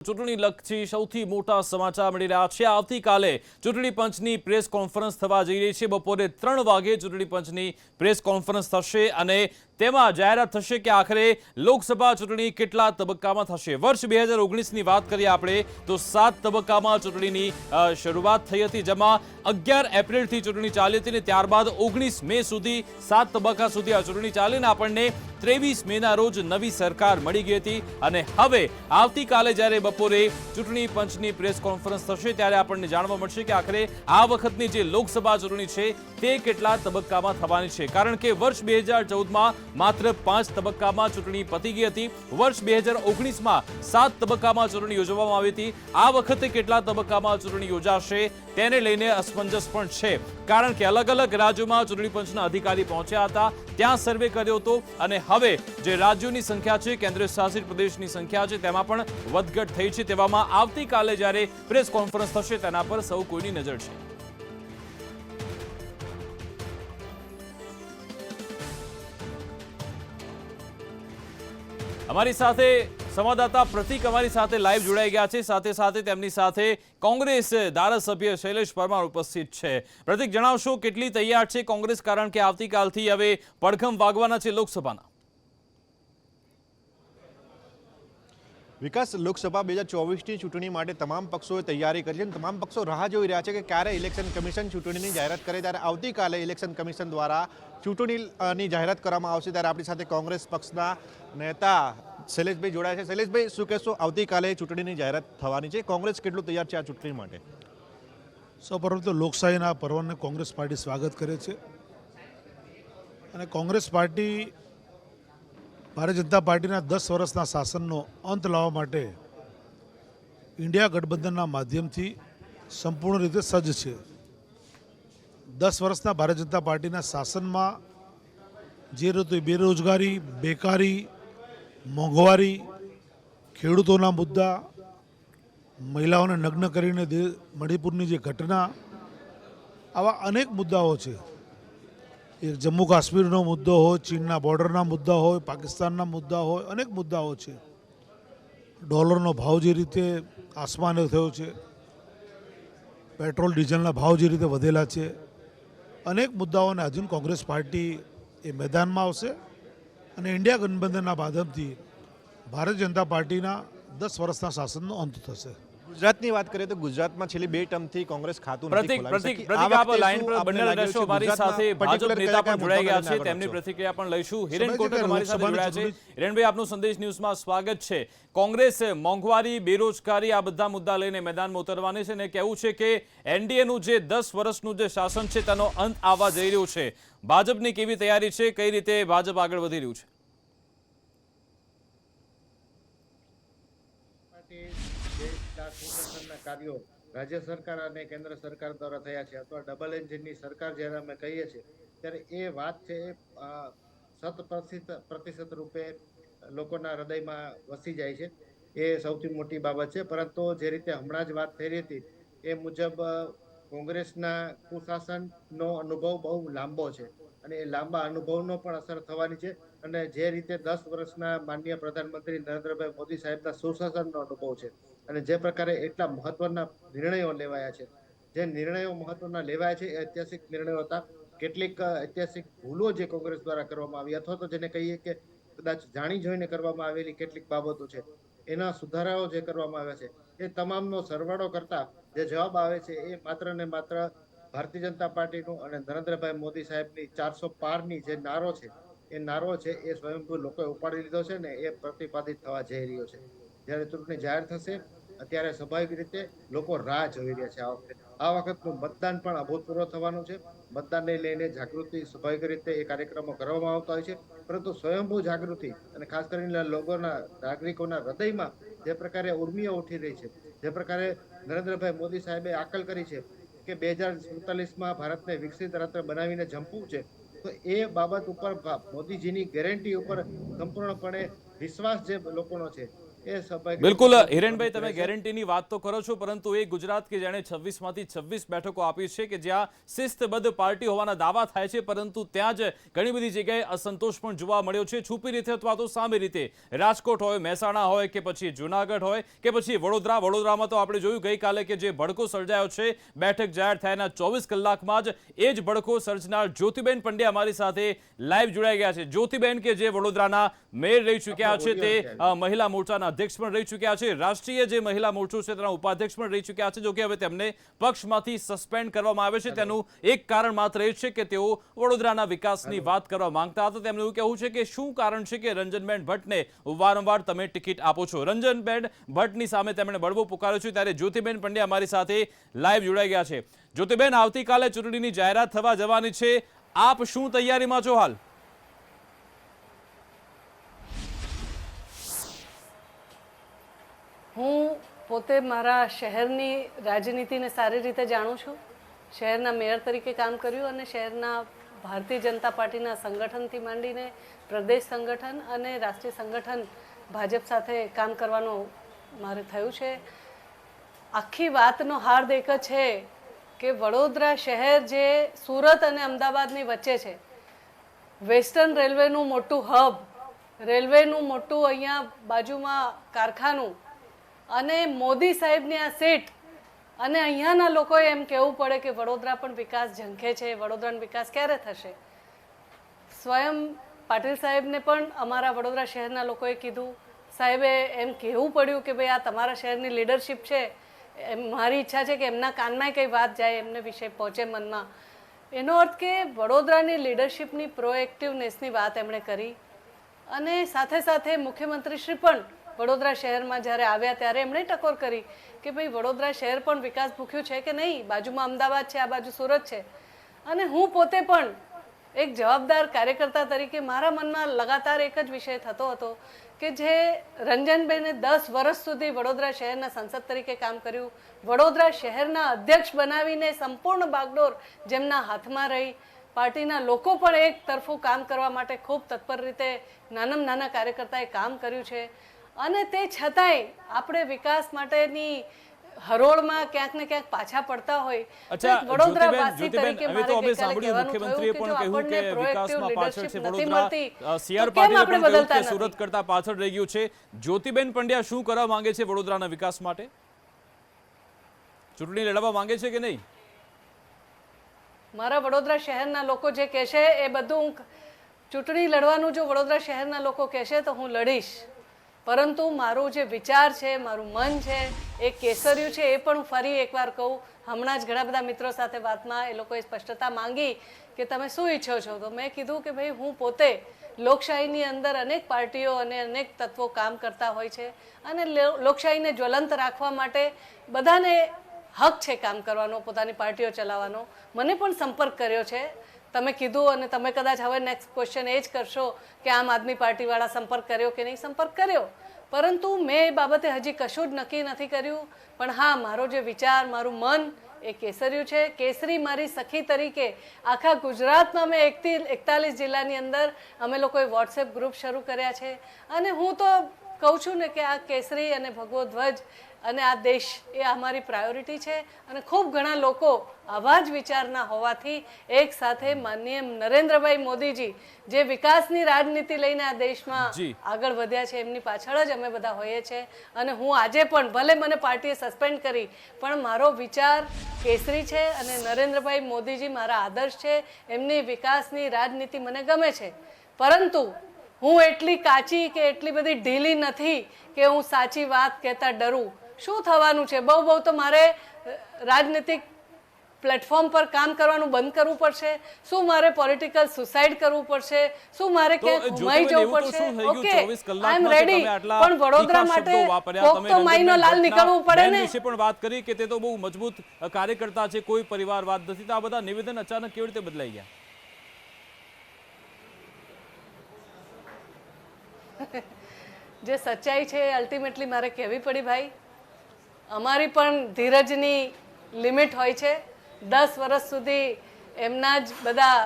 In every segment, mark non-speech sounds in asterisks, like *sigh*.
ચૂંટણી લક્ષી સૌથી મોટા સમાચાર મળી રહ્યા છે. આવતીકાલે ચૂંટણી પંચની પ્રેસ કોન્ફરન્સ થવા જઈ રહી છે. બપોરે ત્રણ વાગે ચૂંટણી પંચની પ્રેસ કોન્ફરન્સ થશે અને તેમાં જાહેરાત થશે કે આખરે લોકસભા ચૂંટણી કેટલા તબક્કામાં થશે. વર્ષ બે હજાર ઓગણીસની વાત કરીએ આપણે, તો સાત તબક્કામાં ચૂંટણીની શરૂઆત થઈ હતી, જેમાં અગિયાર એપ્રિલથી ચૂંટણી ચાલી હતી અને ત્યારબાદ ઓગણીસ મે સુધી, સાત તબક્કા સુધી આ ચૂંટણી ચાલી અને આપણને ત્રેવીસ મેના રોજ નવી સરકાર મળી ગઈ હતી અને હવે આવતીકાલે જ્યારે બપોરે ચૂંટણી પંચની પ્રેસ કોન્ફરન્સ થશે ત્યારે આપણને જાણવા મળશે કે આખરે આ વખતની જે લોકસભા ચૂંટણી છે, તે કેટલા તબક્કામાં થવાની છે. કારણ કે વર્ષ બે હજાર ચૌદમાં માત્ર પાંચ તબક્કામાં ચૂંટણી પતી ગઈ હતી. વર્ષ બે હજાર ઓગણીસમાં સાત તબક્કામાં ચૂંટણી યોજવામાં આવી હતી. આ વખતે કેટલા તબક્કામાં ચૂંટણી યોજાશે, તેને લઈને અસમંજસ પણ છે. કારણ કે અલગ અલગ રાજ્યોમાં ચૂંટણી પંચના અધિકારી પહોંચ્યા હતા. ત્યાં સર્વે કર્યો હતો અને હવે જે રાજ્યોની સંખ્યા છે, કેન્દ્ર શાસિત પ્રદેશની સંખ્યા છે, તેમાં પણ વધઘટ થઈ છે. તેવામાં આવતીકાલે જ્યારે પ્રેસ કોન્ફરન્સ થશે, તેના પર સૌ કોઈની નજર છે. અમારી સાથે સંવાદદાતા પ્રતિક અમારી સાથે લાઈવ જોડાઈ ગયા છે. સાથે સાથે તેમની સાથે કોંગ્રેસ ધારાસભ્ય શૈલેષ પરમાર ઉપસ્થિત છે. પ્રતિક, જણાવશો કેટલી તૈયાર છે કોંગ્રેસ? કારણ કે આવતીકાલથી હવે પડઘમ વાગવાના છે લોકસભાના. વિકાસ લોકસભા બે હજાર ચોવીસની ચૂંટણી માટે તમામ પક્ષોએ તૈયારી કરી છે અને તમામ પક્ષો રાહ જોઈ રહ્યા છે કે ક્યારે ઇલેક્શન કમિશન ચૂંટણીની જાહેરાત કરે ત્યારે આવતીકાલે ઇલેક્શન કમિશન દ્વારા ચૂંટણીની જાહેરાત કરવામાં આવશે ત્યારે આપણી સાથે કોંગ્રેસ પક્ષના નેતા શૈલેષભાઈ જોડાયા છે. શૈલેષભાઈ, શું કહેશો? આવતીકાલે ચૂંટણીની જાહેરાત થવાની છે. કોંગ્રેસ કેટલું તૈયાર છે આ ચૂંટણી માટે? સૌપ્રથમ તો લોકશાહીના પર્વને કોંગ્રેસ પાર્ટી સ્વાગત કરે છે. અને કોંગ્રેસ પાર્ટી ભારતીય જનતા પાર્ટીના દસ વર્ષના શાસનનો અંત લાવવા માટે ઇન્ડિયા ગઠબંધનના માધ્યમથી સંપૂર્ણ રીતે સજ્જ છે. દસ વર્ષના ભારતીય જનતા પાર્ટીના શાસનમાં જે રીતે બેરોજગારી, બેકારી, મોંઘવારી, ખેડૂતોના મુદ્દા, મહિલાઓને નગ્ન કરીને મણિપુરની જે ઘટના, આવા અનેક મુદ્દાઓ છે. એક જમ્મુ કાશ્મીરનો મુદ્દો હોય, ચીનના બોર્ડરના મુદ્દા હોય, પાકિસ્તાનના મુદ્દા હોય, અનેક મુદ્દાઓ છે. ડોલરનો ભાવ જે રીતે આસમાને થયો છે, પેટ્રોલ, ડીઝલના ભાવ જે રીતે વધેલા છે, અનેક મુદ્દાઓને હજુ કોંગ્રેસ પાર્ટી એ મેદાનમાં આવશે અને ઇન્ડિયા ગઠબંધનના માધ્યમથી ભારતીય જનતા પાર્ટીના દસ વર્ષના શાસનનો અંત થશે. ગુજરાતની વાત કરીએ તો ગુજરાતમાં છેલ્લી બે ટર્મથી કોંગ્રેસ ખાતું પ્રતિક પ્રતિક પ્રતિક આપ લાઈન પર બંને રહેશો મારી સાથે ભાજપ નેતા પણ જોડાઈ ગયા છે તેમની પ્રતિક્રિયા પણ લઈશું. હિરેન કોટક અમારી સાથે જોડાયા છે. હિરેનભાઈ આપનું સંદેશ ન્યૂઝમાં સ્વાગત છે. કોંગ્રેસ મોંઘવારી બેરોજગારી આ બધા મુદ્દા લઈને મેદાનમાં ઉતરવાની છે ને કહેવું છે કે એનડીએનું જે દસ વર્ષનું જે શાસન છે તેનો અંત આવવા જઈ રહ્યું છે. ભાજપની કેવી તૈયારી છે? કઈ રીતે ભાજપ આગળ વધી રહ્યું છે પાર્ટી જે ચાર સુશાસનના કાર્યો રાજ્ય સરકાર અને કેન્દ્ર સરકાર દ્વારા થયા છે અથવા ડબલ એન્જિનની સરકાર જ્યારે અમે કહીએ છીએ, ત્યારે એ વાત છે એ શત પ્રતિશત પ્રતિશત રૂપે લોકોના હૃદયમાં વસી જાય છે. એ સૌથી મોટી બાબત છે. પરંતુ જે રીતે હમણાં જ વાત થઈ રહી હતી, એ મુજબ કોંગ્રેસના કુશાસનનો અનુભવ બહુ લાંબો છે અને એ લાંબા અનુભવનો પણ અસર થવાની છે અને જે રીતે દસ વર્ષના માનનીય પ્રધાનમંત્રી નરેન્દ્રભાઈ મોદી સાહેબના સુશાસનનો અનુભવ છે અને જે પ્રકારે એટલા મહત્વના નિર્ણયો લેવાયા છે. જે નિર્ણયો મહત્વના લેવાયા છે એ ઐતિહાસિક નિર્ણયો હતા. કેટલીક ઐતિહાસિક ભૂલો જે કોંગ્રેસ દ્વારા કરવામાં આવી, અથવા તો જેને કહીએ કે કદાચ જાણી જોઈને કરવામાં આવેલી કેટલીક બાબતો છે, એના સુધારાઓ જે કરવામાં આવ્યા છે, એ તમામનો સરવાળો કરતા જે જવાબ આવે છે એ માત્ર ને માત્ર ભારતીય જનતા પાર્ટીનું અને નરેન્દ્રભાઈ મોદી સાહેબની ચારસો પારની જે નારો છે, એ નારો છે એ સ્વયંભૂ લોકોએ ઉપાડી લીધો છે ને એ પ્રતિપાદિત થવા જઈ રહ્યો છે. જ્યારે ચૂંટણી જાહેર થશે અત્યારે સ્વાભાવિક રીતે લોકો રાહ જોઈ રહ્યા છે આ વખતે. આ વખતનું મતદાન પણ અભૂતપૂર્વ થવાનું છે. મતદાનને લઈને જાગૃતિ સ્વાભાવિક રીતે એ કાર્યક્રમો કરવામાં આવતા હોય છે. પરંતુ સ્વયંભૂ જાગૃતિ અને ખાસ કરીને લોકોના, નાગરિકોના હૃદયમાં જે પ્રકારે ઉર્મિઓ ઉઠી રહી છે, જે પ્રકારે નરેન્દ્રભાઈ મોદી સાહેબે આકલ કરી છે કે બે હજાર સુડતાલીસમાં ભારતને વિકસિત રાષ્ટ્ર બનાવીને જંપવું છે, તો એ બાબત ઉપર મોદીજીની ગેરંટી ઉપર સંપૂર્ણપણે વિશ્વાસ જે લોકોનો છે બિલકુલ હિરેનભાઈ તમે ગેરંટીની વાત તો કરો છો પરંતુ એ ગુજરાત કે જેણે છવ્વીસમાંથી છવ્વીસ બેઠકો આપી છે કે જ્યાં શિસ્તબદ્ધ પાર્ટી હોવાના દાવા થાય છે પરંતુ ત્યાં જ ઘણી બધી જગ્યાએ અસંતોષ પણ જોવા મળ્યો છે. છુપી રીતે અથવા તો સામે રીતે રાજકોટ હોય મહેસાણા હોય કે પછી જુનાગઢ હોય કે પછી વડોદરા. વડોદરામાં તો આપણે જોયું ગઈકાલે કે જે ભડકો સર્જાયો છે બેઠક જાહેર થયાના ચોવીસ કલાકમાં જ એ જ ભડકો સર્જનાર જ્યોતિબેન પંડ્યા અમારી સાથે લાઈવ જોડાઈ ગયા છે. જ્યોતિબેન કે જે વડોદરાના મેયર રહી ચૂક્યા છે તે મહિલા મોરચાના અધ્યક્ષ પણ રહી ચૂક્યા છે. રાષ્ટ્રીય જે મહિલા મોરચો છે તેના ઉપાધ્યક્ષ પણ રહી ચૂક્યા છે જો કે હવે તેમને પક્ષમાંથી સસ્પેન્ડ કરવામાં આવે છે. તેનું એક કારણ માત્ર એ છે કે તેઓ વડોદરાના વિકાસની વાત કરવા માંગતા હતા. તેમનું એવું કહેવું છે કે શું કારણ છે કે રંજનબેન ભટ્ટને વારંવાર તમે ટિકિટ આપો છો? રંજનબેન ભટ્ટની સામે તેમણે બળવો પુકાર્યો છે. ત્યારે જ્યોતિબેન પંડ્યા અમારી સાથે લાઈવ જોડાઈ ગયા છે. જ્યોતિબેન આવતીકાલે ચૂંટણીની જાહેરાત થવા જવાની છે. આપ શું તૈયારીમાં છો હાલ? હું પોતે મારા શહેરની રાજનીતિને સારી રીતે જાણું છું. શહેરના મેયર તરીકે કામ કર્યું અને શહેરના ભારતીય જનતા પાર્ટીના સંગઠનથી માંડીને પ્રદેશ સંગઠન અને રાષ્ટ્રીય સંગઠન ભાજપ સાથે કામ કરવાનું મારે થયું છે. આખી વાતનો હાર્દ એક છે કે વડોદરા શહેર જે સુરત અને અમદાવાદની વચ્ચે છે. વેસ્ટર્ન રેલવેનું મોટું હબ, રેલવેનું મોટું અહીંયા બાજુમાં કારખાનું અને મોદી સાહેબની આ સીટ, અને અહીંયાના લોકોએ એમ કહેવું પડે કે વડોદરા પણ વિકાસ ઝંખે છે, વડોદરાનો વિકાસ ક્યારે થશે? સ્વયં પાટીલ સાહેબને પણ અમારા વડોદરા શહેરના લોકોએ કીધું. સાહેબે એમ કહેવું પડ્યું કે ભાઈ આ તમારા શહેરની લીડરશિપ છે. એમ મારી ઈચ્છા છે કે એમના કાનમાં કંઈ વાત જાય, એમને વિશે પહોંચે મનમાં. એનો અર્થ કે વડોદરાની લીડરશિપની પ્રોએક્ટિવનેસની વાત એમણે કરી. અને સાથે સાથે મુખ્યમંત્રી શ્રી પણ વડોદરા શહેરમાં જ્યારે આવ્યા ત્યારે એમણે ટકોર કરી કે ભાઈ વડોદરા શહેર પણ વિકાસ ભૂખ્યું છે કે નહીં? બાજુમાં અમદાવાદ છે, આ બાજુ સુરત છે. અને હું પોતે પણ એક જવાબદાર કાર્યકર્તા તરીકે મારા મનમાં લગાતાર એક જ વિષય થતો હતો કે જે રંજનબેને દસ વર્ષ સુધી વડોદરા શહેરના સંસદ તરીકે કામ કર્યું. વડોદરા શહેરના અધ્યક્ષ બનાવીને સંપૂર્ણ બાગડોર જેમના હાથમાં રહી, પાર્ટીના લોકો પણ એક તરફું કામ કરવા માટે ખૂબ તત્પર રીતે નાનામાં નાના કાર્યકર્તાએ કામ કર્યું છે. અને તે છતાંય આપણે વિકાસ માટેની હરોળમાં ક્યાંક ને ક્યાંક પાછા પડતા હોય. અચ્છા વડોદરા જ્યોતિબેન વાસી તરીકે મારે અમે સાંભળ્યું મુખ્યમંત્રીએ પણ કહ્યું કે વિકાસમાં પાછળ છે વડોદરા મળતી, અ, સી આર તો કેમ પાટીલે કહ્યું કે સુરત કરતા પાછળ રહી ગયું છે. જ્યોતિબેન પંડ્યા શું કરવા માંગે છે વડોદરાના વિકાસ માટે? ચૂંટણી લડવા માંગે છે કે નહીં? મારા વડોદરા શહેરના લોકો જે કહેશે એ બધું ચૂંટણી લડવાનું જો વડોદરા શહેરના લોકો કહેશે તો હું લડીશ. પરંતુ મારું જે વિચાર છે, મારું મન છે, એ કેસર્યું છે, એ પણ હું ફરી એકવાર કહું. હમણાં જ ઘણા બધા મિત્રો સાથે વાતમાં એ લોકોએ સ્પષ્ટતા માંગી કે તમે શું ઈચ્છો છો? તો મેં કીધું કે ભાઈ, હું પોતે લોકશાહીની અંદર અનેક પાર્ટીઓ અને અનેક તત્વો કામ કરતા હોય છે અને લોકશાહીને જ્વલંત રાખવા માટે બધાને હક છે કામ કરવાનો, પોતાની પાર્ટીઓ ચલાવવાનો. મને પણ સંપર્ક કર્યો છે. તમે કીધું અને તમે કદાચ હવે નેક્સ્ટ ક્વેશ્ચન એ જ કરશો કે આમ આદમી પાર્ટીવાળા સંપર્ક કર્યો કે નહીં? સંપર્ક કર્યો. પરંતુ મેં એ બાબતે હજી કશું જ નક્કી નથી કર્યું. પણ હા, મારો જે વિચાર, મારું મન એ કેસર્યું છે. કેસરી મારી સખી તરીકે આખા ગુજરાતમાં મેં એકથી એકતાલીસ જિલ્લાની અંદર અમે લોકોએ વોટ્સએપ ગ્રુપ શરૂ કર્યા છે. અને હું તો કહું છું ને કે આ કેસરી અને ભગવો ધ્વજ અને આ દેશ એ અમારી પ્રાયોરિટી છે અને ખૂબ ઘણા લોકો આવા જ વિચારના હોવાથી એક સાથે માનનીય નરેન્દ્રભાઈ મોદીજી જે વિકાસની રાજનીતિ લઈને આ દેશમાં આગળ વધ્યા છે એમની પાછળ જ અમે બધા હોઈએ છીએ અને હું આજે પણ ભલે મને પાર્ટીએ સસ્પેન્ડ કરી પણ મારો વિચાર કેસરી છે અને નરેન્દ્રભાઈ મોદીજી મારા આદર્શ છે. એમની વિકાસની રાજનીતિ મને ગમે છે. પરંતુ હું એટલી કાચી કે એટલી બધી ઢીલી નથી કે હું સાચી વાત કહેતા ડરું. શું થવાનું છે? બહુ બહુ તો મારે રાજનીતિક પ્લેટફોર્મ પર કામ કરવાનું બંધ કરવું પડશે. શું મારે પોલિટિકલ સુસાઇડ કરવું પડશે? શું મારે ક્યાંક ગુમાઈ જવું પડશે? શું થઈ ગયું? 24 ઓકે આઈ એમ રેડી પણ વડોદરા માટે કોક તો માઈનો લાલ નીકળવું પડે ને? વિશે પણ વાત કરી કે તે તો બહુ મજબૂત કાર્યકર્તા છે કોઈ પરિવારવાદ નથી. તો આ બધા નિવેદન અચાનક કેવી રીતે બદલાઈ ગયા? *laughs* જે સચ્ચાઈ છે અલ્ટિમેટલી મારે કહેવી પડી ભાઈ. અમારી પણ ધીરજની લિમિટ હોય છે. દસ વર્ષ સુધી એમના જ બધા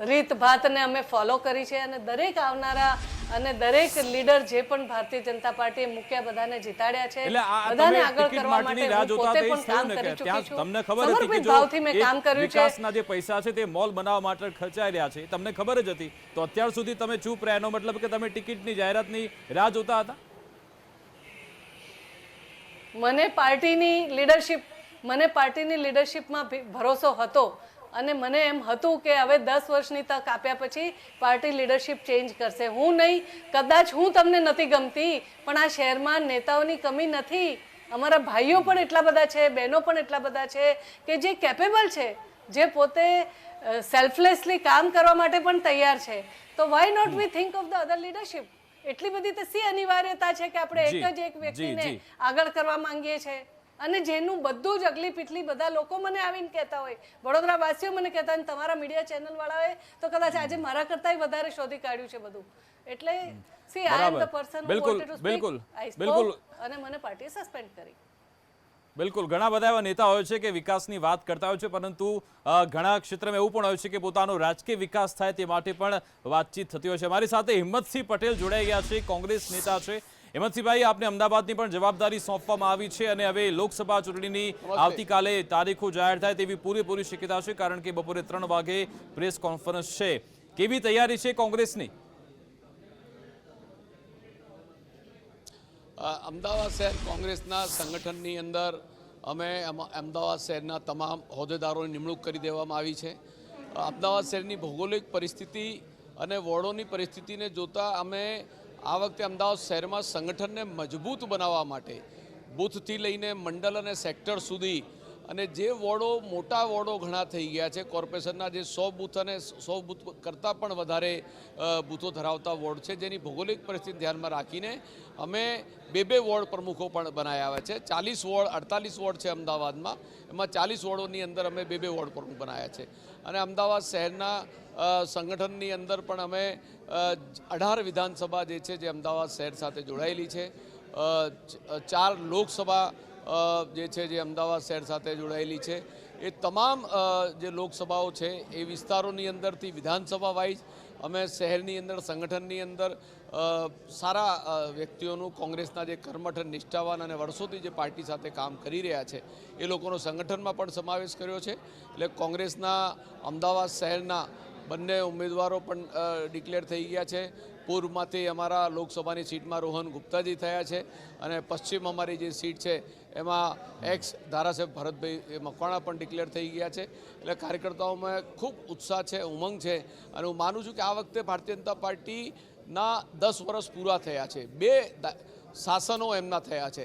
રીતભાતને રીત ભાતને અમે ફોલો કરી છે અને દરેક આવનારા અને દરેક લીડર જે પણ ભારતીય જનતા પાર્ટીએ મૂક્યા બધાને જીતાડ્યા છે. બધાને આગળ કરવા માટે પોતે પણ કામ કરી ચૂકી છું. તમને ખબર હતી કે ભાવથી મેં કામ કર્યું છે. વિકાસના જે પૈસા છે તે મોલ બનાવવા માટે ખર્ચાઈ રહ્યા છે તમને ખબર જ હતી. તો અત્યાર સુધી તમે ચૂપ રહ્યા એનો મતલબ કે તમે ટિકિટની જાહેરાતની રાહ જોતા હતા? મને પાર્ટીની લીડરશિપ મને પાર્ટીની લીડરશિપમાં ભરોસો હતો અને મને એમ હતું કે હવે દસ વર્ષની તક આપ્યા પછી પાર્ટી લીડરશિપ ચેન્જ કરશે. હું નહીં, કદાચ હું તમને નથી ગમતી, પણ આ શહેરમાં નેતાઓની કમી નથી. અમારા ભાઈઓ પણ એટલા બધા છે, બહેનો પણ એટલા બધા છે કે જે કેપેબલ છે, જે પોતે સેલ્ફલેસલી કામ કરવા માટે પણ તૈયાર છે. તો why not we think of the other leadership એટલી બધી તો સી અનિવાર્યતા છે કે આપણે એક જ એક વ્યક્તિને આગળ કરવા માંગીએ છીએ અને જેનું બધું જ અગલી પીટલી બધા લોકો મને આવીને કહેતા હોય વડોદરા વાસીઓ મને કહેતા હોય તમારા મીડિયા ચેનલ વાળાએ તો કદાચ આજે મારા કરતાંય વધારે શોધી કાઢ્યું છે બધું. એટલે see I am the person બિલકુલ, બિલકુલ, બિલકુલ. અને મને પાર્ટીએ સસ્પેન્ડ કરી. બિલકુલ ઘણા બધા એવા નેતા હોય છે કે વિકાસની વાત કરતા હોય છે પરંતુ ઘણા ક્ષેત્રમાં એવું પણ હોય છે કે પોતાનો રાજકીય વિકાસ થાય તે માટે પણ વાતચીત થતી હોય છે. મારી સાથે હિંમતસિંહ પટેલ જોડાઈ ગયા છે કોંગ્રેસ નેતા છે. હિંમતસિંહભાઈ આપને અમદાવાદની પણ જવાબદારી સોંપવામાં આવી છે અને હવે લોકસભા ચૂંટણીની આવતીકાલે તારીખો જાહેર થાય તેવી પૂરેપૂરી શક્યતા છે કારણ કે બપોરે ત્રણ વાગે પ્રેસ કોન્ફરન્સ છે. કેવી તૈયારી છે કોંગ્રેસની? અમદાવાદ શહેર કોંગ્રેસના સંગઠનની અંદર અમે અમ- અમદાવાદ શહેરના તમામ હોદ્દેદારોની નિમણૂક કરી દેવામાં આવી છે. અમદાવાદ શહેરની ભૌગોલિક પરિસ્થિતિ અને વોર્ડોની પરિસ્થિતિને જોતાં અમે આ વખતે અમદાવાદ શહેરમાં સંગઠનને મજબૂત બનાવવા માટે, બૂથથી લઈને મંડળ અને સેક્ટર સુધી અને જે વોર્ડો, મોટા વોર્ડો ઘણા થઈ ગયા છે, કોર્પોરેશનના જે સો બૂથ અને સો બૂથ કરતાં પણ વધારે બૂથો ધરાવતા વોર્ડ છે, જેની ભૌગોલિક પરિસ્થિતિ ધ્યાનમાં રાખીને અમે બે બે વોર્ડ પ્રમુખો પણ બનાવ્યા છે. ચાલીસ વોર્ડ, અડતાલીસ વોર્ડ છે અમદાવાદમાં. એમાં ચાલીસ વોર્ડોની અંદર અમે બે બે વોર્ડ પ્રમુખ બનાવ્યા છે. અને અમદાવાદ શહેરના સંગઠનની અંદર પણ અમે અઢાર વિધાનસભા જે છે, જે અમદાવાદ શહેર સાથે જોડાયેલી છે. ચાર લોકસભા જે છે, જે અમદાવાદ શહેર સાથે જોડાયેલી છે. એ તમામ જે લોકસભાઓ છે, એ વિસ્તારોની અંદરથી વિધાનસભા વાઇઝ, અમે શહેરની અંદર, સંગઠનની અંદર સારા વ્યક્તિઓનું કોંગ્રેસના જે કર્મઠ, નિષ્ઠાવાન અને વર્ષોથી જે પાર્ટી સાથે કામ કરી રહ્યા છે, એ લોકોનો સંગઠનમાં પણ સમાવેશ કર્યો છે. એટલે કોંગ્રેસના, અમદાવાદ શહેરના બંને ઉમેદવારો પણ ડિક્લેર થઈ ગયા છે. પૂર્વમાંથી અમારા લોકસભાની સીટમાં રોહન ગુપ્તાજી થયા છે અને પશ્ચિમ અમારી જે સીટ છે, એમાં એક્સ ધારાસભ્ય ભરતભાઈ મકવાણા પણ ડિક્લેર થઈ ગયા છે. એટલે કાર્યકર્તાઓમાં ખૂબ ઉત્સાહ છે, ઉમંગ છે અને હું માનું છું કે આ વખતે ભારતીય જનતા પાર્ટીના દસ વર્ષ પૂરા થયા છે. બે શાસનો એમના થયા છે.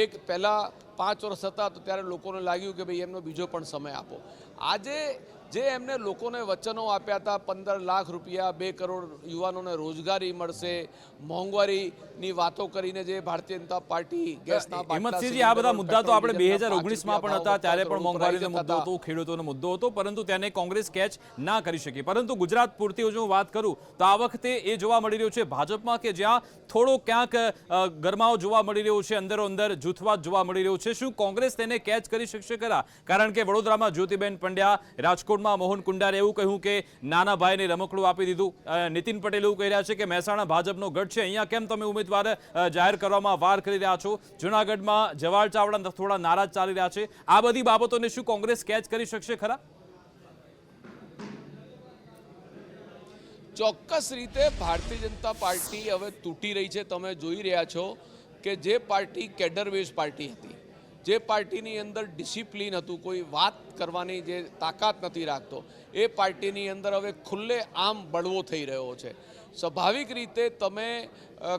એક પહેલાં પાંચ વર્ષ હતા તો ત્યારે લોકોને લાગ્યું કે ભાઈ એમનો બીજો પણ સમય આપો. આજે જે એમને લોકોને વચનો આપ્યા હતા પંદર લાખ રૂપિયા બે કરોડ યુવાનોને રોજગારી મળશે મોંઘવારીની વાતો કરીને જે ભારતીય જનતા પાર્ટી ગેસના હિંમતસિંહજી આ બધા મુદ્દા તો આપણે બે હજાર ઓગણીસમાં પણ હતા ત્યારે પણ મોંઘવારીનો મુદ્દો હતો. ખેડૂતોનો મુદ્દો હતો પરંતુ તેને કોંગ્રેસ કેચ ના કરી શકી. પરંતુ ગુજરાત પૂરતી જો હું વાત કરું તો આ વખતે એ જોવા મળી રહ્યું છે ભાજપમાં કે જ્યાં થોડો ક્યાંક ગરમાવો જોવા મળી રહ્યો છે અંદરો અંદર જૂથવાદ જોવા મળી રહ્યો છે. શું કોંગ્રેસ તેને કેચ કરી શકશે ખરા? કારણ કે વડોદરામાં જ્યોતિબેન પંડ્યા રાજકોટમાં મોહન કુંડારે એવું કહ્યું કે નાના ભાઈને રમકડું આપી દીધું. નીતિન પટેલ એવું કહી રહ્યા છે કે મહેસાણા ભાજપનો ગઢ છે. અહીંયા કેમ તમે ઉમેદવાર જાહેર કરવામાં વાર કરી રહ્યા છો? જૂનાગઢમાં જવાહર ચાવડા થોડા નારાજ ચાલી રહ્યા છે. આ બધી બાબતોને શું કોંગ્રેસ કેચ કરી શકશે ખરા? ચોક્કસ રીતે ભારતીય જનતા પાર્ટી હવે તૂટી રહી છે. તમે જોઈ રહ્યા છો કે જે પાર્ટી કેડર બેઝ પાર્ટી હતી જે પાર્ટીની અંદર ડિસિપ્લિન હતું, કોઈ વાત કરવાની જે તાકાત નથી રાખતો, એ પાર્ટીની અંદર હવે ખુલ્લે આમ બળવો થઈ રહ્યો છે. સ્વાભાવિક રીતે તમે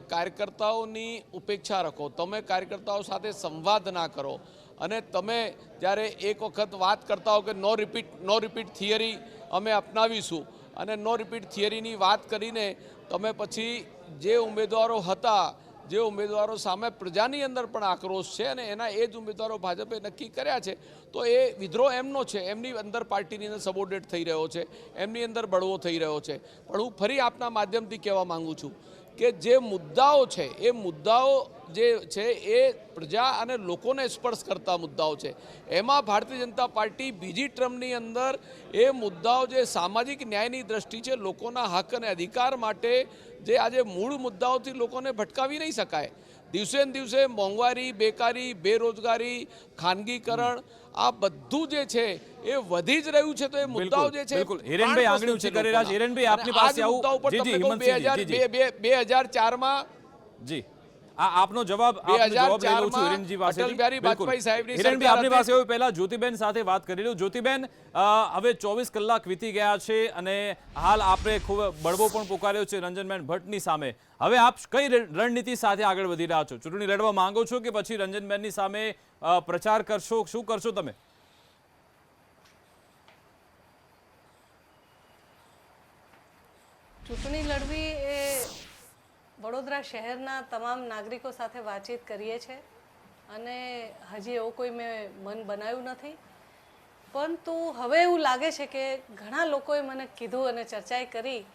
કાર્યકર્તાઓની ઉપેક્ષા રાખો, તમે કાર્યકર્તાઓ સાથે સંવાદ ના કરો અને તમે જ્યારે એક વખત વાત કરતા હો કે no repeat no repeat theory અમે અપનાવીશું અને નો રિપીટ થિયરીની વાત કરીને તમે પછી જે ઉમેદવારો હતા જે ઉમેદવારો સામે પ્રજાની અંદર પણ આક્રોશ છે અને એના એ જ ઉમેદવારો ભાજપે નક્કી કર્યા છે, તો એ વિદ્રોહ એમનો છે, એમની અંદર પાર્ટીની અંદર સબોર્ડેટ થઈ રહ્યો છે, એમની અંદર બળવો થઈ રહ્યો છે. પણ હું ફરી આપના માધ્યમથી કહેવા માંગુ છું કે જે મુદ્દાઓ છે, એ મુદ્દાઓ જે છે, એ પ્રજા અને લોકોને સ્પર્શ કરતા મુદ્દાઓ છે. એમાં ભારતીય જનતા પાર્ટી બીજી ટર્મની અંદર એ મુદ્દાઓ જે સામાજિક ન્યાયની દ્રષ્ટિ છે, લોકોના હક અને અધિકાર માટે જે આજે મૂળ મુદ્દાઓથી લોકોને ભટકાવી નહીં શકાય. દિવસે ને દિવસે મોંઘવારી બેકારી બેરોજગારી ખાનગીકરણ આ બધું જે છે એ વધી જ રહ્યું છે તો એ મુદ્દાઓ જે છે. હિરેનભાઈ આંગળી ઊંચી છે કરી રહ્યા છે. હિરેનભાઈ, આપની પાસે આવું- જી, જી, તમને જી, જી. 2000 બે હજાર ચારમાં જી આ આપનો જવાબ જવાબ લઈ છું હિરેનજી પાસેથી. અટલ બિહારી બિલકુલ. વાજપેયી સાહેબની હિરેનભાઈ, આપની પાસે પહેલા જ્યોતિબેન સાથે વાત કરી લઉં. જ્યોતિબેન હવે ચોવીસ કલાક વીતી ગયા છે અને હાલ આપણે ખૂબ બળવો પણ પોકાર્યો છે રંજનબેન ભટ્ટની સામે. હવે આપ કઈ રણનીતિ સાથે આગળ વધી રહ્યા છો? ચૂંટણી લડવા માંગો છો કે પછી રંજનબેનની સામે પ્રચાર કરશો? શું કરશો તમે? ચૂંટણી લડવી એ વડોદરા શહેરના તમામ નાગરિકો સાથે વાતચીત કરીએ છીએ અને હજી એવું કોઈ મેં મન બનાવ્યું નથી. પરંતુ હવે એવું લાગે છે કે ઘણા લોકોએ મને કીધું અને ચર્ચાએ કરી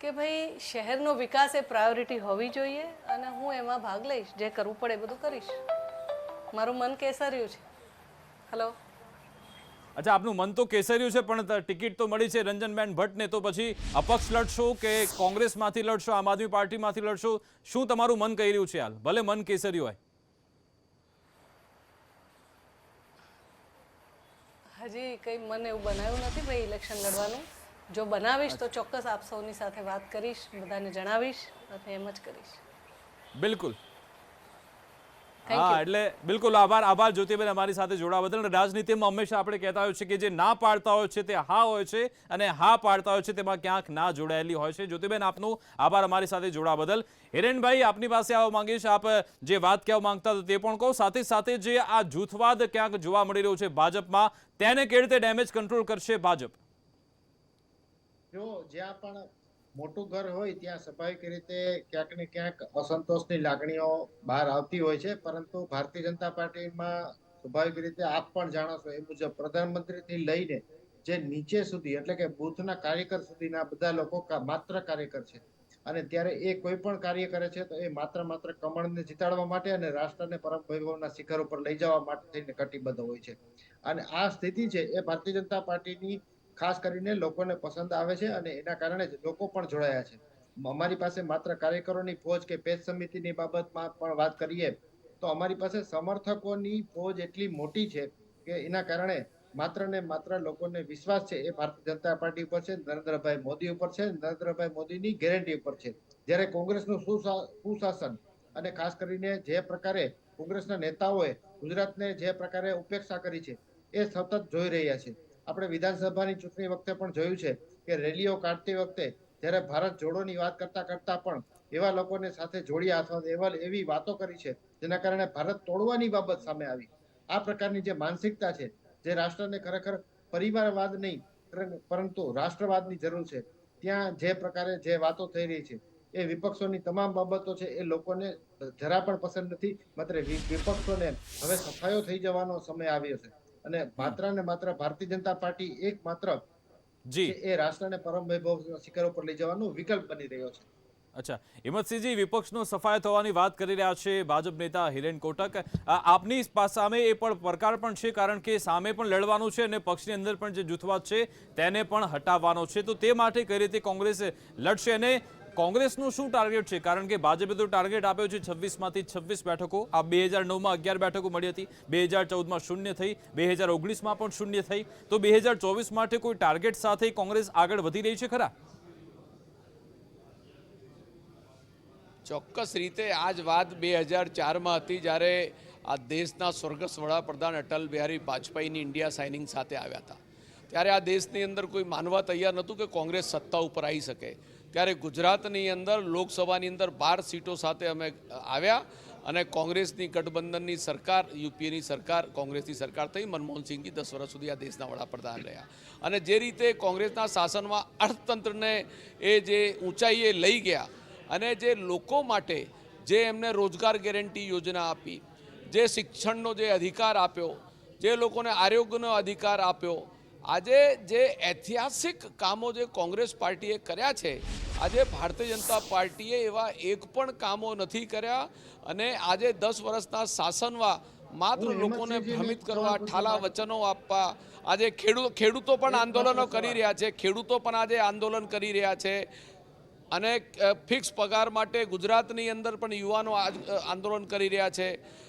કે ભાઈ શહેરનો વિકાસ એ પ્રાયોરિટી હોવી જોઈએ અને હું એમાં ભાગ લઈશ, જે કરવું પડે એ બધું કરીશ. મારું મન કેસર્યું છે. હલો અચ્છા આપનું મન તો કેસર્યું છે પણ ટિકિટ તો મળી છે રંજનબેન ભટ્ટને તો પછી અપક્ષ લડશો કે કોંગ્રેસમાંથી લડશો આમ આદમી પાર્ટીમાંથી લડશો? શું તમારું મન કહી રહ્યું છે હાલ? ભલે મન કેસર્યું હોય. હજી કંઈ મને એવું બનાવ્યું નથી ભાઈ ઇલેક્શન લડવાનું? જો બનાવીશ તો ચોક્કસ આપ સૌની સાથે વાત કરીશ બધાને જણાવીશ અને એમ જ કરીશ. બિલકુલ. હા એટલે બિલકુલ આભાર. આભાર જ્યોતિબેન અમારી સાથે જોડાવા બદલ. અને રાજનીતિમાં હંમેશા આપણે કહેતા હોય છે કે જે ના પાડતા હોય છે તે હા હોય છે અને હા પાડતા હોય છે તેમાં ક્યાંક ના જોડાયેલી હોય છે. જ્યોતિબેન આપનું આભાર અમારી સાથે જોડાવા બદલ. હિરેનભાઈ આપની પાસે આવવા માંગીશ આપ જે વાત કહેવા માંગતા હતા તે પણ કહો. સાથે સાથે જે આ જૂથવાદ ક્યાંક જોવા મળી રહ્યો છે ભાજપમાં તેને કેવી રીતે ડેમેજ કંટ્રોલ કરશે ભાજપ? જો જ્યાં પણ મોટું ઘર હોય ત્યાં સ્વાભાવિક રીતે ક્યાંક ને ક્યાંક અસંતોષની લાગણીઓ બહાર આવતી હોય છે, પરંતુ ભારતીય જનતા પાર્ટીમાં સ્વાભાવિક રીતે આપ પણ જાણો છો, એ મુજબ પ્રધાનમંત્રીથી લઈને જે નીચે સુધી એટલે કે બૂથના કાર્યકર સુધીના બધા લોકો માત્ર કાર્યકર છે. અને ત્યારે એ કોઈ પણ કાર્ય કરે છે તો એ માત્ર માત્ર કમળને જીતાડવા માટે અને રાષ્ટ્રને પરમ વૈભવના શિખર ઉપર લઈ જવા માટે થઈને કટિબદ્ધ હોય છે. અને આ સ્થિતિ છે એ ભારતીય જનતા પાર્ટીની ખાસ કરીને લોકોને પસંદ આવે છે અને એના કારણે જ લોકો પણ જોડાયા છે. અમારી પાસે માત્ર કાર્યકરોની ફોજ કે પેજ સમિતિની બાબતમાં પણ વાત કરીએ તો અમારી પાસે સમર્થકોની ફોજ એટલી મોટી છે કે એના કારણે માત્ર ને માત્ર લોકોને વિશ્વાસ છે એ ભારતીય જનતા પાર્ટી ઉપર છે, નરેન્દ્રભાઈ મોદી ઉપર છે, નરેન્દ્રભાઈ મોદીની ગેરંટી ઉપર છે. જ્યારે કોંગ્રેસનું સુશા- સુશાસન અને ખાસ કરીને જે પ્રકારે કોંગ્રેસના નેતાઓએ ગુજરાતને જે પ્રકારે ઉપેક્ષા કરી છે એ સતત જોઈ રહ્યા છે. આપણે વિધાનસભાની ચૂંટણી વખતે પણ જોયું છે કે રેલીઓ કાઢતી વખતે જ્યારે ભારત જોડોની વાત કરતા કરતા પણ એવા લોકોને સાથે જોડ્યા અથવા એવા એવી વાતો કરી છે, જેના કારણે ભારત તોડવાની બાબત સામે આવી. આ પ્રકારની જે માનસિકતા છે, જે રાષ્ટ્રને ખરેખર પરિવારવાદ નહીં, પરંતુ રાષ્ટ્રવાદની જરૂર છે, ત્યાં જે પ્રકારે જે વાતો થઈ રહી છે, એ વિપક્ષોની તમામ બાબતો છે, એ લોકોને જરા પણ પસંદ નથી, માત્ર વિપક્ષોને હવે સફાયો થઈ જવાનો સમય આવ્યો છે. અને માત્ર ને માત્ર ભારતીય જનતા પાર્ટી એક માત્ર જી એ રાષ્ટ્રને પરમ વૈભવ શિખર ઉપર લઈ જવાનો વિકલ્પ બની રહ્યો છે. અચ્છા. હિંમતસિંહજી વિપક્ષનો સફાયો થવાની વાત કરી રહ્યા છે ભાજપ નેતા હિરેન કોટક. આપની સામે એ પણ પડકાર પણ છે કારણ કે સામે પણ લડવાનું છે અને પક્ષની અંદર પણ જે જૂથવાદ છે તેને પણ હટાવવાનો છે. તો તે માટે કઈ રીતે કોંગ્રેસ લડશે અને કોંગ્રેસનું શું ટાર્ગેટ છે? કારણ કે ભાજપે તો ટાર્ગેટ આપ્યો છે છવ્વીસમાંથી છવ્વીસ બેઠકો. આ બે હજાર નવમાં અગિયાર બેઠકો મળી હતી. બે હજાર ચૌદમાં શૂન્ય થઈ. બે હજાર ઓગણીસમાં પણ શૂન્ય થઈ. તો બે હજાર ચોવીસ માટે કોઈ ટાર્ગેટ સાથે કોંગ્રેસ આગળ વધી રહી છે ખરા? ચોક્કસ રીતે આ જ વાત બે હજાર ચારમાં હતી જ્યારે આ દેશના સ્વર્ગસ્થ વડાપ્રધાન અટલ બિહારી વાજપેયીની ઇન્ડિયા સાઇનિંગ સાથે આવ્યા હતા. ત્યારે આ દેશની અંદર કોઈ માનવા તૈયાર નહોતું કે કોંગ્રેસ સત્તા ઉપર આવી શકે. ત્યારે ગુજરાતની અંદર લોકસભાની અંદર બાર સીટો સાથે અમે આવ્યા અને કોંગ્રેસની ગઠબંધનની સરકાર, યુપીએની સરકાર, કોંગ્રેસની સરકાર થઈ, મનમોહનસિંહજી દસ વર્ષ સુધી આ દેશના વડાપ્રધાન રહ્યા. અને જે રીતે કોંગ્રેસના શાસનમાં અર્થતંત્રને એ જે ઊંચાઈએ લઈ ગયા અને જે લોકો માટે જે એમને રોજગાર ગેરંટી યોજના આપી, જે શિક્ષણનો જે અધિકાર આપ્યો, જે લોકોને આરોગ્યનો અધિકાર આપ્યો આજે જે ઐતિહાસિક કામો જે કોંગ્રેસ પાર્ટીએ કર્યા છે આજે ભારતીય જનતા પાર્ટીએ એવા એક પણ કામો નથી કર્યા અને આજે દસ વર્ષના શાસનમાં માત્ર લોકોને ભ્રમિત કરવા ઠાલા વચનો આપવા આજે ખેડૂતો ખેડૂતો પણ આંદોલનો કરી રહ્યા છે ખેડૂતો પણ આજે આંદોલન કરી રહ્યા છે. અને ફિક્સ પગાર માટે ગુજરાતની અંદર પણ યુવાનો આંદોલન કરી રહ્યા છે.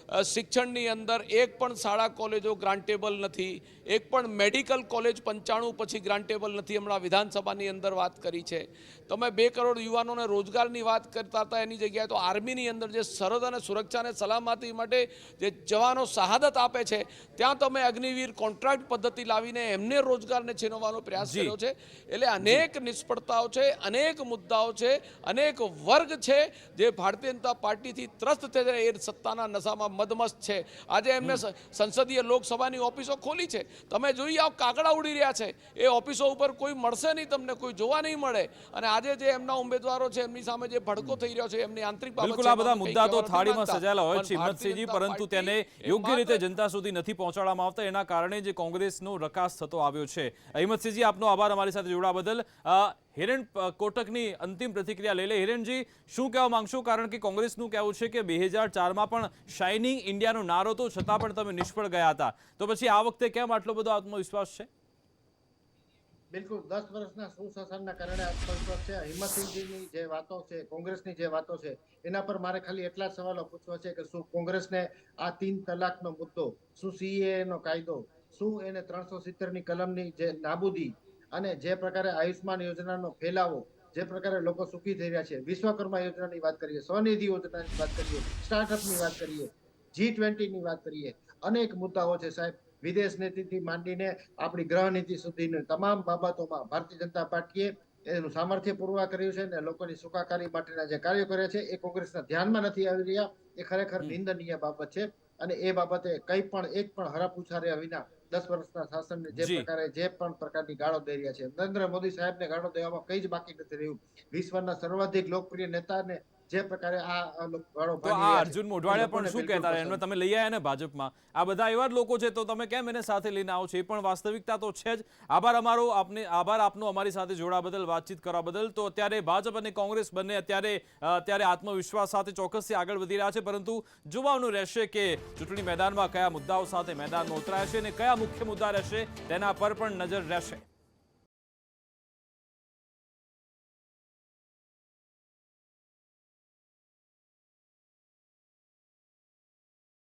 શિક્ષણની અંદર એક પણ શાળા કોલેજો ગ્રાન્ટેબલ નથી એક પણ મેડિકલ કોલેજ પંચાણું પછી ગ્રાન્ટેબલ નથી હમણાં વિધાનસભાની અંદર વાત કરી છે. તમે બે કરોડ યુવાનોને રોજગારની વાત કરતા હતા એની જગ્યાએ તો આર્મીની અંદર જે સરહદ અને સુરક્ષાને સલામતી માટે જે જવાનો શહાદત આપે છે ત્યાં તમે અગ્નિવીર કોન્ટ્રાક્ટ પદ્ધતિ લાવીને એમને રોજગારને છીનવવાનો પ્રયાસ કર્યો છે. એટલે અનેક નિષ્ફળતાઓ છે અનેક મુદ્દાઓ છે અનેક વર્ગ છે જે ભારતીય જનતા પાર્ટીથી ત્રસ્ત થઈ જાય એ સત્તાના નશામાં મદમસ્ત છે. આજે એમને સંસદીય લોકસભાની ઓફિસો ખોલી છે. તમે જોઈ આવો કાગડા ઉડી રહ્યા છે. એ ઓફિસો ઉપર કોઈ મળશે નહીં તમને કોઈ જોવા નહીં મળે. અને આજે જે એમના ઉમેદવારો છે એમની સામે જે ભડકો થઈ રહ્યો છે એમની આંતરિક બાબત બિલકુલ આ બધા મુદ્દા તો થાળીમાં સજાયેલા હોય છે. હિંમતસિંહજી પરંતુ તેને યોગ્ય રીતે જનતા સુધી નથી પહોંચાડવામાં આવતા. એના કારણે જે કોંગ્રેસનો રકાસ થતો આવ્યો છે. હિંમતસિંહજી આપનો આભાર અમારી સાથે જોડા બદલ. હિરેન કોટકની અંતિમ પ્રતિક્રિયા લઈ લે. હિરેનજી, શું કહેવા માંગશો? કારણ કે કોંગ્રેસનું કહેવું છે કે બે હજાર ચારમાં પણ શાઇનિંગ ઇન્ડિયાનો નારો તો છતાં પણ તમે નિષ્ફળ ગયા હતા. તો પછી આ વખતે કેમ આટલો બધો આત્મવિશ્વાસ છે? બિલકુલ. દસ વર્ષના સુશાસનના કારણે આત્મવિશ્વાસ છે. હિંમતસિંહજીની જે વાતો છે, કોંગ્રેસની જે વાતો છે, એના પર મારે ખાલી એટલા સવાલો પૂછવા છે કે શું કોંગ્રેસને આ તીન તલાકનો મુદ્દો, શું સીએનો કાયદો, શું એને ત્રણસો સિત્તેરની કલમની જે નાબૂદી અને જે પ્રકારે આયુષ્માન યોજનાનો ફેલાવો જે પ્રકારે લોકો સુખી થઈ રહ્યા છે વિશ્વકર્મા યોજનાની વાત કરીએ સ્વનિધિ યોજનાની વાત કરીએ સ્ટાર્ટઅપની વાત કરીએ જી ટ્વેન્ટીની વાત કરીએ અનેક મુદ્દાઓ છે સાહેબ. વિદેશ નીતિથી માંડીને આપણી ગ્રહ નીતિ સુધીની તમામ બાબતોમાં ભારતીય જનતા પાર્ટીએ એનું સામર્થ્ય પૂરવા કર્યું છે અને લોકોની સુખાકારી માટેના જે કાર્યો કર્યા છે એ કોંગ્રેસના ધ્યાનમાં નથી આવી રહ્યા. એ ખરેખર નિંદનીય બાબત છે અને એ બાબતે કંઈ પણ એક પણ હરાપુછાર્યા વિના દસ વર્ષના શાસનને જે જી. પ્રકારે જે પણ પ્રકારની ગાળો દઈ રહ્યા છે નરેન્દ્ર મોદી સાહેબને ગાળો દેવામાં કંઈ જ બાકી નથી રહ્યું વિશ્વના સર્વાધિક લોકપ્રિય નેતાને જે પ્રકારે આ તો આ અર્જુન મોઢવાડિયા પણ શું કહેતા એમને તમે લઈ આવ્યા ને ભાજપમાં? આ બધા એવા જ લોકો છે તો તમે કેમ એને સાથે લઈને આવો છો? એ પણ વાસ્તવિકતા તો છે જ. આભાર અમારો આપને આભાર આપનો અમારી સાથે જોડા બદલ વાતચીત કરવા બદલ. તો અત્યારે ભાજપ અને કોંગ્રેસ બંને અત્યારે અત્યારે આત્મવિશ્વાસ સાથે ચોક્કસથી આગળ વધી રહ્યા છે. પરંતુ જોવાનું રહેશે કે ચૂંટણી મેદાનમાં કયા મુદ્દાઓ સાથે મેદાનમાં ઉતરાય છે અને કયા મુખ્ય મુદ્દા રહેશે તેના પર પણ નજર રહેશે.